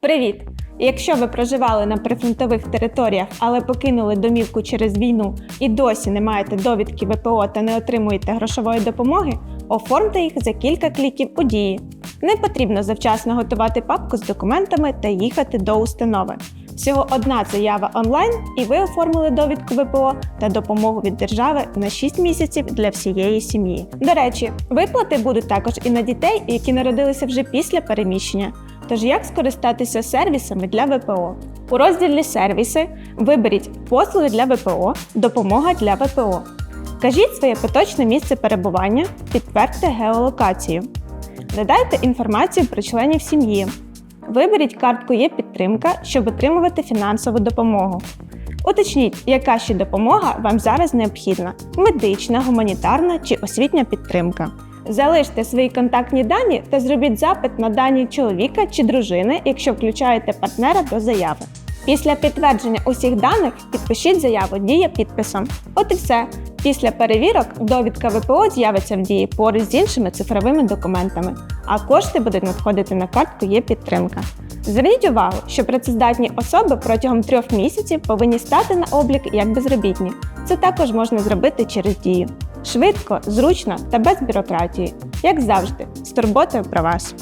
Привіт! Якщо ви проживали на прифронтових територіях, але покинули домівку через війну і досі не маєте довідки ВПО та не отримуєте грошової допомоги, оформте їх за кілька кліків у дії. Не потрібно завчасно готувати папку з документами та їхати до установи. Всього одна заява онлайн, і ви оформили довідку ВПО та допомогу від держави на 6 місяців для всієї сім'ї. До речі, виплати будуть також і на дітей, які народилися вже після переміщення. Тож як скористатися сервісами для ВПО? У розділі Сервіси виберіть послуги для ВПО, допомога для ВПО. Вкажіть своє поточне місце перебування, підтвердьте геолокацію. Додайте інформацію про членів сім'ї. Виберіть картку Є підтримка, щоб отримувати фінансову допомогу. Уточніть, яка ще допомога вам зараз необхідна: медична, гуманітарна чи освітня підтримка. Залиште свої контактні дані та зробіть запит на дані чоловіка чи дружини, якщо включаєте партнера до заяви. Після підтвердження усіх даних підпишіть заяву Дія підписом. От і все. Після перевірок довідка ВПО з'явиться в дії поруч з іншими цифровими документами, а кошти будуть надходити на картку Є підтримка. Зверніть увагу, що працездатні особи протягом трьох місяців повинні стати на облік як безробітні. Це також можна зробити через дію. Швидко, зручно та без бюрократії. Як завжди, з турботою про вас.